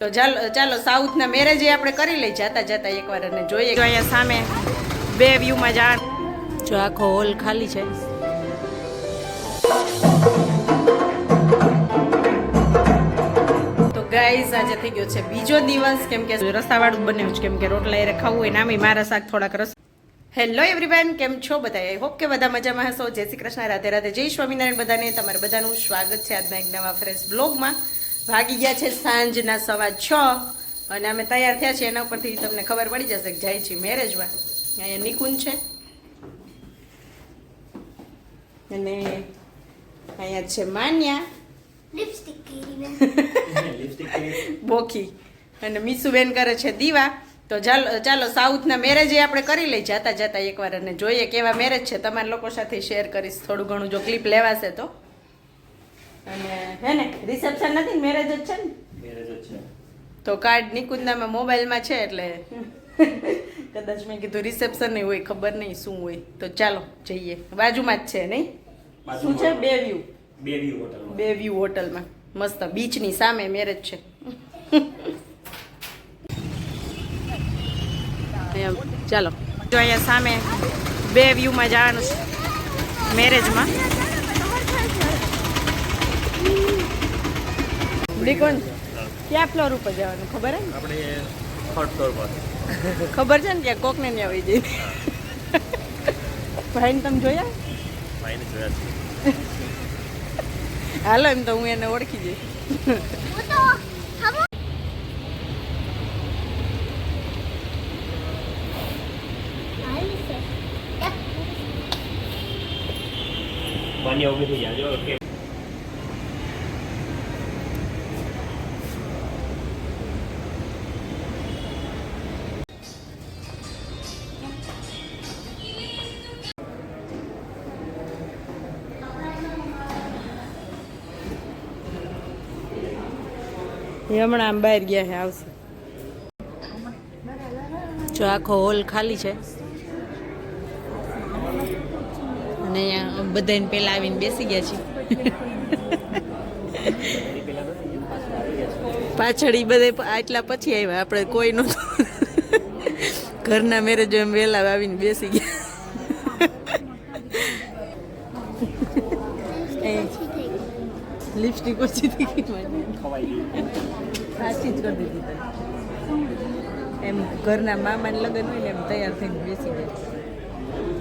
તો ચાલો સાઉથના મેરેજ આપણે કરી લઈ, જતા જતા એકવાર અને જોઈએ. જો અહીંયા સામે બે વ્યૂમાં જાણ જો આખો હોલ ખાલી છે. તો ગાઈઝ આજે થઈ ગયો છે બીજો દિવસ, કેમ કે રસાવાળું બન્યું છે, કેમ કે રોટલા એ ખાવું હોય ને આમે મારા શાક થોડાક રસ. હેલો એવરીવન કેમ છો બધા? આઈ હોપ કે બધા મજામાં હશો. જય શ્રી કૃષ્ણ, રાધે રાધે. જય સ્વામિનારાયણ બધાને. તમારે બધાનું સ્વાગત છે આજના એક નવા ફ્રેશ બ્લોગમાં ભાગી ગયા છે સાંજના સવા છ અને અમે તૈયાર થયા છીએ. એના ઉપરથી તમને ખબર પડી જશે કે જાય છે મેરેજમાં અહીંયા નિકુંજ છે. અને અહીંયા છે માન્યા. લિપસ્ટિક બોખી અને મીસુબેન કરે છે દીવા. તો ચાલો ચાલો સાઉથના મેરેજ આપણે કરી લઈ જતા જતા એકવાર અને જોઈએ કેવા મેરેજ છે. તમારા લોકો સાથે શેર કરીશ. થોડું ઘણું જો ક્લિપ લેવાશે તો. અને હે ને રિસેપ્શન નથી ને મેરેજ જ છે ને? તો કાર્ડ નિકુંદામાં મોબાઈલમાં છે એટલે? કદાચ મેં કીધું રિસેપ્શન નહીં હોય ખબર નહીં શું હોય. તો ચાલો જઈએ. બાજુમાં જ છે નહીં? શું છે? બે વ્યૂ બેબી હોટલમાં બે વ્યૂ હોટલમાં મસ્ત. બીચની સામે મેરેજ છે. ચાલો. જો અહીંયા સામે બે વ્યૂમાં જવાનું છે. મેરેજમાં ગુડીકોન ક્યાં ફ્લોર ઉપર જવાનું? ખબર હે આપણે થર્ડ ફ્લોર પર. ખબર છે ને કે કોકને ત્યાં આવી જઈ. ભાઈને તમે જોયા? ભાઈને જોયા છે. હાલો એમ તો હું એને ઓળખી જઈશ પાણી ઊભી થઈ જાય કે હમણાં આમ બહાર ગયા છે આવશે. જો આખો હોલ ખાલી છે. અને અહીંયા બધાને પહેલાં આવીને બેસી ગયા છીએ. પાછળ એ બધે આટલા પછી આવ્યા આપણે કોઈ નહોતું. ઘરના મેરેજ એમ વહેલા આવીને બેસી ગયા. લિપસ્ટિક ઓછી થઈ ગઈ સાચી જ કરી દીધી તને. એમ ઘરના મામાને લગ્ન હોય ને એમ તૈયાર થઈને બેસી જાય.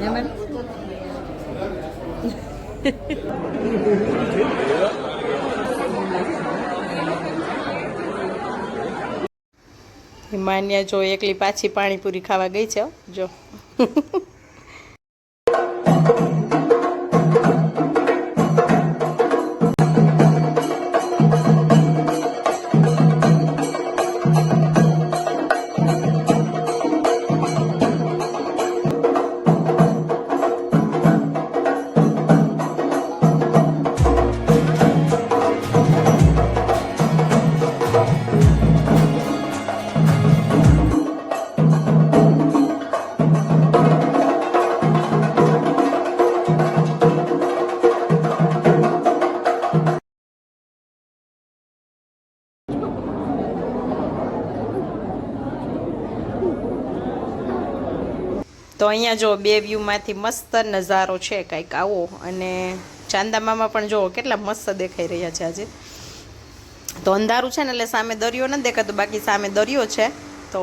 એમાં માન્યા જો એકલી પાછી પાણીપુરી ખાવા ગઈ છે જો. તો અહીંયા જો બે વ્યૂમાંથી મસ્ત નજારો છે કંઈક આવો. અને ચાંદામામાં પણ જુઓ કેટલા મસ્ત દેખાઈ રહ્યા છે આજે. તો અંધારું છે ને એટલે સામે દરિયો નથી દેખાતો, બાકી સામે દરિયો છે. તો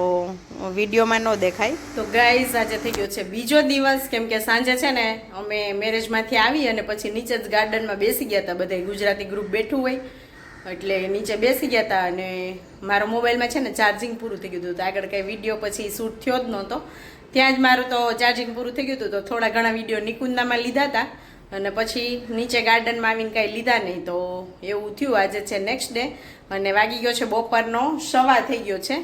વિડીયોમાં ન દેખાય. તો ગાઈઝ આજે થઈ ગયો છે બીજો દિવસ. કેમ કે સાંજે છે ને અમે મેરેજમાંથી આવી અને પછી નીચે જ ગાર્ડનમાં બેસી ગયા હતા બધા ગુજરાતી ગ્રુપ બેઠું હોય. એટલે નીચે બેસી ગયા હતા અને મારા મોબાઈલમાં છે ને ચાર્જિંગ પૂરું થઈ ગયું હતું. આગળ કંઈ વીડિયો પછી શૂટ થયો જ નહોતો. ત્યાં જ મારું તો ચાર્જિંગ પૂરું થઈ ગયું હતું, તો થોડા ઘણા વીડિયો નિકુંદામાં લીધા હતા. અને પછી નીચે ગાર્ડનમાં આવીને કાંઈ લીધા નહીં, તો એવું થયું. આજે છે નેક્સ્ટ ડે અને વાગી ગયો છે બપોરનો, સવા થઈ ગયો છે.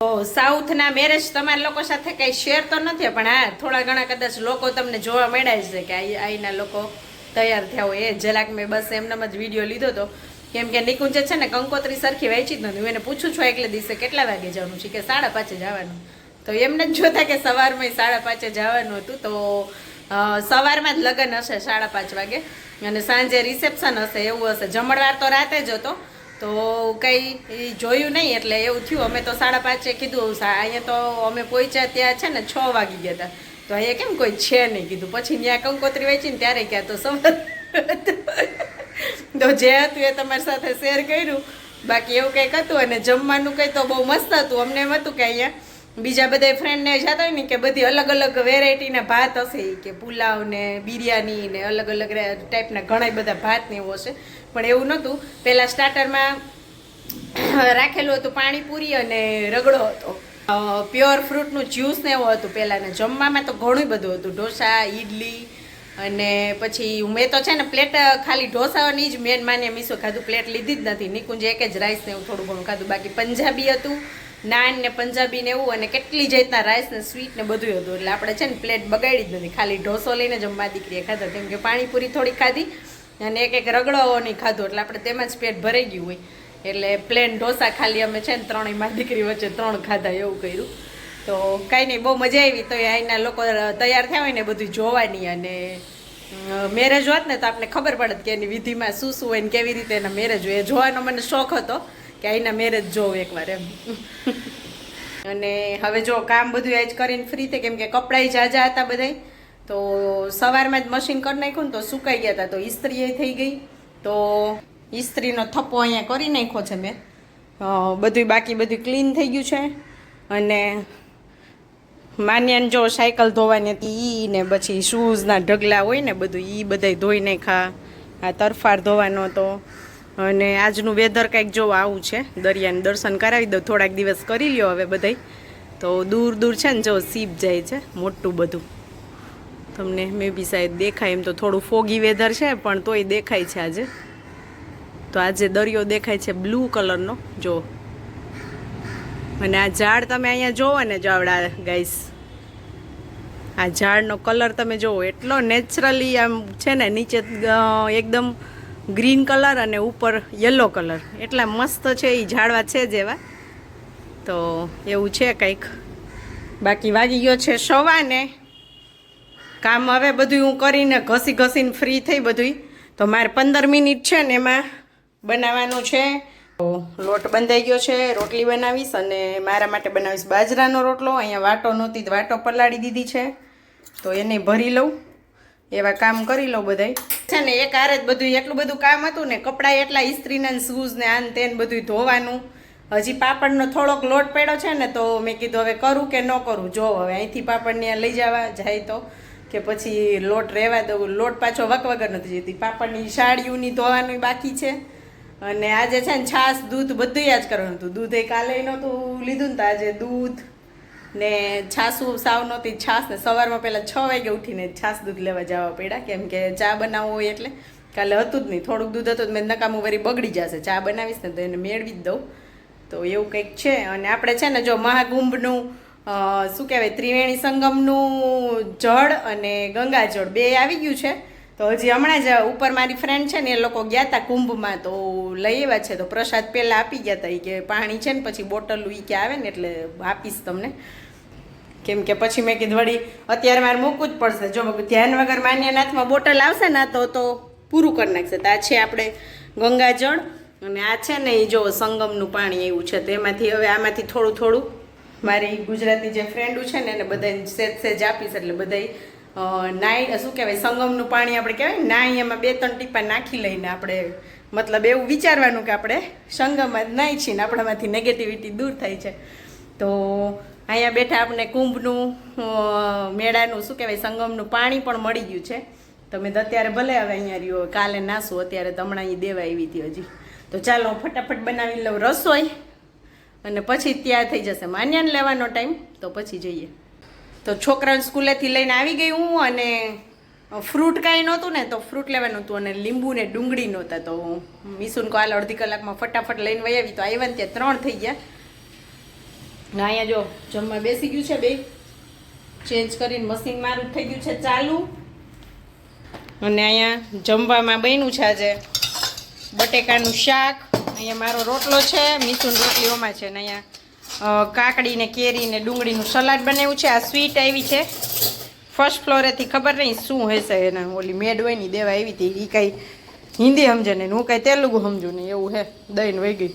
તો સાઉથના મેરેજ તમારા લોકો સાથે કંઈ શેર તો નથી, પણ હા, થોડા ઘણા કદાચ લોકો તમને જોવા મળ્યા છે કે આઈના લોકો તૈયાર થયા હોય. એ જરાક મેં બસ એમનામ જ વીડિયો લીધો હતો. કેમ કે નિકુંજ છે ને કંકોત્રી સરખી વાંચી જ નથી હું એને પૂછું છું એટલે દિવસે કેટલા વાગે જવાનું છે? કે સાડા પાંચે જવાનું તો એમને જ જોતા કે સવારમાં સાડા પાંચે જવાનું હતું. તો સવારમાં જ લગ્ન હશે સાડા પાંચ વાગે. અને સાંજે રિસેપ્શન હશે, એવું હશે. જમણવાર તો રાતે જ હતો. તો કંઈ જોયું નહીં, એટલે એવું થયું. અમે તો સાડા પાંચે કીધું અહીંયા તો અમે પહોંચ્યા ત્યાં છે ને, છ વાગી ગયા હતા તો અહીંયા કેમ કોઈ છે નહીં કીધું. પછી ત્યાં કંકોત્રી વેચી ને ત્યારે ક્યાં તો સવાર તો જે હતું એ તમારી સાથે શેર કર્યું. બાકી એવું કંઈક હતું અને જમવાનું કંઈ તો બહુ મસ્ત હતું. અમને એમ હતું કે અહીંયા બીજા બધા ફ્રેન્ડને જતા હોય ને કે બધી અલગ અલગ વેરાયટીના ભાત હશે કે પુલાવ ને બિરયાની ને અલગ અલગ ટાઈપના ઘણા બધા ભાત ને એવું હશે. પણ એવું નહોતું. પહેલાં સ્ટાર્ટરમાં રાખેલું હતું પાણીપુરી અને રગડો હતો. પ્યોર ફ્રૂટનું જ્યુસ ને એવું હતું પહેલાંને જમવામાં તો ઘણું બધું હતું. ઢોસા, ઈડલી અને પછી મેં તો છે ને પ્લેટ ખાલી ઢોસાની જ મેન માન્ય મીસો ખાધું. પ્લેટ લીધી જ નથી. નિકુંજ એક જ રાઈસ ને એવું થોડું ઘણું ખાધું. બાકી પંજાબી હતું. નાન ને પંજાબી ને એવું અને કેટલી જાતના રાઈસ ને સ્વીટ ને બધું હતું. એટલે આપણે છે ને પ્લેટ બગાડી જ નથી ખાલી ઢોસો લઈને જમવા દીકરીએ ખાધો. કેમ કે પાણીપુરી થોડી ખાધી અને એક એક રગડો નહીં ખાધો. એટલે આપણે તેમાં જ પેટ ભરાઈ ગયું હોય. એટલે પ્લેન ઢોસા ખાલી અમે છે ને ત્રણેયમાં દીકરી વચ્ચે ત્રણ ખાધા એવું કર્યું. તો કાંઈ નહીં, બહુ મજા આવી. તો અહીંના લોકો તૈયાર થયા હોય ને બધું જોવાની અને મેરેજ હોત ને તો આપણે ખબર પડત કે એની વિધિમાં શું શું હોય ને કેવી રીતે એના મેરેજ હોય. એ જોવાનો મને શોખ હતો. કે આઈના મેરેજ જોઉં એકવાર એમ. અને હવે જો કામ બધું આજ કરીને ફ્રી થઈ, કેમ કે કપડાં જાજા હતા બધાય, તો સવારમાં જ મશીન કરી નાખ્યું ને તો સુકાઈ ગયા હતા તો ઇસ્ત્રી થઈ ગઈ. તો ઇસ્ત્રીનો થપ્પો અહીંયા કરી નાખ્યો છે મેં. બધું બાકી બધું ક્લીન થઈ ગયું છે. અને માન્યાને જો સાયકલ ધોવાની હતી ઈ ને પછી શૂઝના ઢગલા હોય ને બધું ઈ બધાય ધોઈ નાખા આ તરફાર ધોવાનો હતો. અને આજનું વેધર કંઈક જો આવું છે, દરિયાને દર્શન કરાવી દો થોડાક દિવસ કરી લ્યો હવે બધાય. તો દૂર દૂર છે ને જો સીપ જાય છે, મોટું બધું. તમને મે બી સાહેબ દેખાય એમ તો થોડું ફોગી વેધર છે, પણ તોય દેખાય છે આજે. તો આજે દરિયો દેખાય છે બ્લુ કલરનો, જો. અને આ ઝાડ તમે અહીંયા જોવો ને જાવડા ગાઈસ આ ઝાડનો કલર તમે જોવો, એટલો નેચરલી આમ છે ને, નીચે એકદમ ગ્રીન કલર અને ઉપર યલો કલર. એટલા મસ્ત છે એ ઝાડવા છે જેવા તો એવું છે કંઈક. બાકી વાગી ગયો છે સવાને. કામ હવે બધું હું કરીને ઘસી ઘસીને ફ્રી થઈ બધું તો મારે પંદર મિનિટ છે ને એમાં બનાવવાનું છે. તો લોટ બંધાઈ ગયો છે, રોટલી બનાવીશ અને મારા માટે બનાવીશ બાજરાનો રોટલો. અહીંયા વાટો નહોતી વાટો પલાળી દીધી છે. તો એને ભરી લઉં. એવા કામ કરી લો બધાય. છે ને એક હારે જ બધું, એટલું બધું કામ હતું ને, કપડાં એટલા ઇસ્ત્રીના શૂઝ ને આન તેન બધું ધોવાનું. હજી પાપડનો થોડોક લોટ પડ્યો છે ને, તો મેં કીધું હવે કરું કે ન કરું? જો હવે અહીંથી પાપડને લઈ જવા જાય તો, કે પછી લોટ રહેવા દઉં. લોટ પાછો વક વગર નથી જતી. પાપડની સાડીઓની ધોવાનું બાકી છે. અને આજે છે ને છાશ, દૂધ બધું જ કરવાનું હતું. દૂધ એ કાલે નહોતું લીધું ને તો આજે દૂધ ને છાસું સાવ નહોતી છાશ ને સવારમાં પહેલાં છ વાગે ઉઠીને છાશ દૂધ લેવા જવા પડ્યા, કેમ કે ચા બનાવવું હોય એટલે. કાલે હતું જ નહીં, થોડુંક દૂધ હતું મેં નકામું વરી બગડી જશે. ચા બનાવીશ ને તો એને મેળવી જ દઉં. તો એવું કંઈક છે. અને આપણે છે ને જો મહાકુંભનું શું કહેવાય, ત્રિવેણી સંગમનું જળ અને ગંગાજળ બે આવી ગયું છે. તો હજી હમણાં જ ઉપર મારી ફ્રેન્ડ છે ને, એ લોકો ગયા હતા કુંભમાં, તો લઈ આવ્યા છે. તો પ્રસાદ પહેલાં આપી ગયા હતા એ કે પાણી છે ને, પછી બોટલ એ કે આવે ને, એટલે આપીશ તમને. કેમ કે પછી મેં કીધું, વળી, અત્યારે મારે મૂકવું જ પડશે. જો ધ્યાન વગર માન્યનાથમાં બોટલ આવશે ને, તો તો પૂરું કરી નાખશે. તો આ છે આપણે ગંગાજળ, અને આ છે ને એ જો સંગમનું પાણી એવું છે, તો એમાંથી હવે આમાંથી થોડું થોડું મારી ગુજરાતી જે ફ્રેન્ડો છે ને, એને બધાને સેજ સેજ આપીશ, એટલે બધાય નાઈ શું કહેવાય, સંગમનું પાણી આપણે કહેવાય નાઈ એમાં બે ત્રણ ટીપા નાખી લઈને આપણે, મતલબ એવું વિચારવાનું કે આપણે સંગમમાં નાહી છીએ ને, આપણામાંથી નેગેટિવિટી દૂર થાય છે. તો અહીંયા બેઠા આપણે કુંભનું મેળાનું, શું કહેવાય, સંગમનું પાણી પણ મળી ગયું છે. તમે તો અત્યારે ભલે હવે અહીંયા રહ્યો, કાલે નાસું, અત્યારે તો હમણાં અહીં દેવા આવી હતી હજી. તો ચાલો હું ફટાફટ બનાવી લઉં રસોઈ અને પછી ત્યાં થઈ જશે માન્યાને લેવાનો ટાઈમ, તો પછી જઈએ. તો છોકરાને સ્કૂલેથી લઈને આવી ગઈ હું અને ફ્રૂટ કાંઈ નહોતું ને, તો ફ્રૂટ લેવાનું હતું અને લીંબુ ને ડુંગળી નહોતા, તો મીસુન કાલ અડધી કલાકમાં ફટાફટ લઈને વહી આવી, તો આવ્યા ને ત્યાં ત્રણ થઈ ગયા. ને અહીંયા જો જમવા બેસી ગયું છે બે. ચેન્જ કરીને મશીન મારું થઈ ગયું છે ચાલુ. અને અહીંયા જમવામાં બન્યું છે આજે બટેકાનું શાક. અહીંયા મારો રોટલો છે મીસુન રોટલીઓમાં છે. ને અહીંયા કાકડી ને કેરી ને ડુંગળીનું સલાડ બનાવ્યું છે. આ સ્વીટ આવી છે. ફર્સ્ટ ફ્લોરેથી ખબર નહીં શું હશે એને. ઓલી મેડ હોય ને દેવા આવી હતી. એ કાંઈ હિન્દી સમજે નહીં હું કાંઈ તેલુગુ સમજુ નહીં. એવું હે. દઈને વહી ગઈ.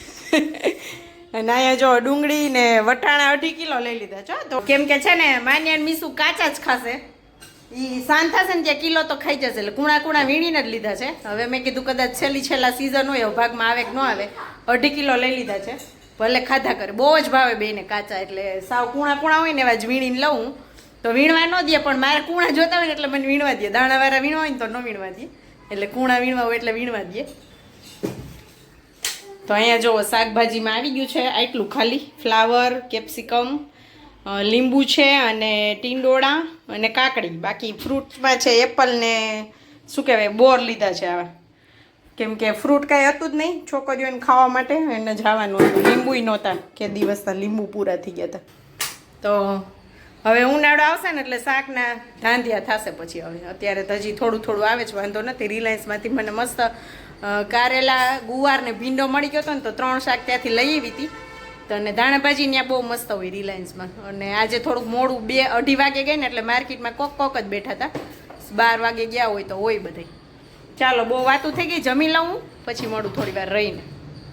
અને અહીંયા જો ડુંગળી ને વટાણા અઢી કિલો લઈ લીધા છો તો કેમ કે છે ને, માન્ય મીસું કાચા જ ખાશે. ઈ શાંત થશે ને ત્યાં કિલો તો ખાઈ જશે. એટલે કુણા કુણા વીણીને જ લીધા છે. હવે મેં કીધું કદાચ છેલ્લી છેલ્લા સિઝન હોય ભાગમાં આવે કે ન આવે, અઢી કિલો લઈ લીધા છે. ભલે ખાધા કરે. બહુ જ ભાવે બેને કાચા. એટલે સાવ કુણા કુણા હોય ને એવા જ વીણીને લઉં. તો વીણવા ન દે, પણ મારે કુણા જોતા હોય ને એટલે મને વીણવા દે. દાણાવાળા વીણવા હોય ને તો ન વીણવા દે. એટલે કુણા વીણવા હોય એટલે વીણવા દે. તો અહીંયા જો શાકભાજીમાં આવી ગયું છે આટલું. ખાલી ફ્લાવર, કેપ્સિકમ લીંબુ છે અને ટીંડોળા અને કાકડી. બાકી ફ્રૂટમાં છે એપલ ને શું કહેવાય, બોર લીધા છે આવા. કેમ કે ફ્રૂટ કાંઈ હતું જ નહીં છોકરીઓને ખાવા માટે, એને જવાનું હતું. લીંબુય નહોતા કે દિવસના લીંબુ પૂરા થઈ ગયા હતા. તો હવે ઉનાળો આવશે ને એટલે શાકના ધાંધિયા થશે પછી હવે. અત્યારે તો હજી થોડું થોડું આવે છે, વાંધો નથી. રિલાયન્સમાંથી મને મસ્ત કારેલા, ગુવાર ને ભીંડો મળી ગયો હતો ને તો ત્રણ શાક ત્યાંથી લઈ આવી હતી. તો અને ધાણાભાજી ત્યાં બહુ મસ્ત હોય રિલાયન્સમાં. અને આજે થોડુંક મોડું બે અઢી વાગે ગઈ ને એટલે માર્કેટમાં કોક કોક જ બેઠા હતા. બાર વાગે ગયા હોય તો હોય બધે. ચાલો, બહુ વાતું થઈ ગઈ, જમી લઉં પછી મોડું થોડી વાર રહીને.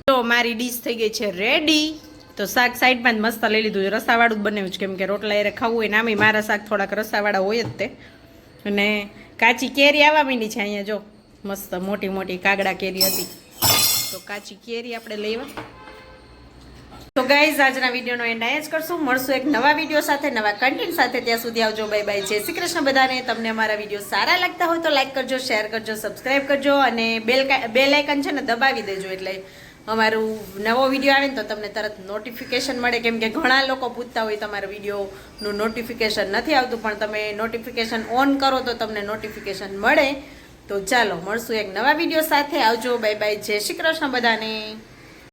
તો મારી ડીશ થઈ ગઈ છે રેડી. તો શાક સાઈડમાં જ મસ્ત લઈ લીધું છે. રસાવાળું જ બનાવ્યું છે. કેમ કે રોટલા એરે ખાવું હોય ને આમે મારા શાક થોડાક રસાવાળા હોય જ તે. અને કાચી કેરી આવવા માંડી છે અહીંયા, જો. મસ્ત મોટી મોટી કાગડા કેરી હતી. તો કાચી કેરી આપણે લેવા તો ગાઈઝ આજના વિડીયોનો એન્ડ અહીંયા જ કરશું. મળશું એક નવા વીડિયો સાથે, નવા કન્ટેન્ટ સાથે. ત્યાં સુધી આવજો. બાય બાય જય શ્રી કૃષ્ણ બધાને. તમને અમારા વીડિયો સારા લાગતા હોય તો લાઈક કરજો શેર કરજો સબસ્ક્રાઈબ કરજો અને બેલ બેલ આઇકન છે ને દબાવી દેજો એટલે અમારું નવો વીડિયો આવે ને તો તમને તરત નોટિફિકેશન મળે. કેમ કે ઘણા લોકો પૂછતા હોય તમારા વિડીયોનું નોટિફિકેશન નથી આવતું, પણ તમે નોટિફિકેશન ઓન કરો તો તમને નોટિફિકેશન મળે. તો ચાલો મળશું એક નવા વીડિયો સાથે. આવજો બાય બાય જય શ્રી કૃષ્ણ બધાને.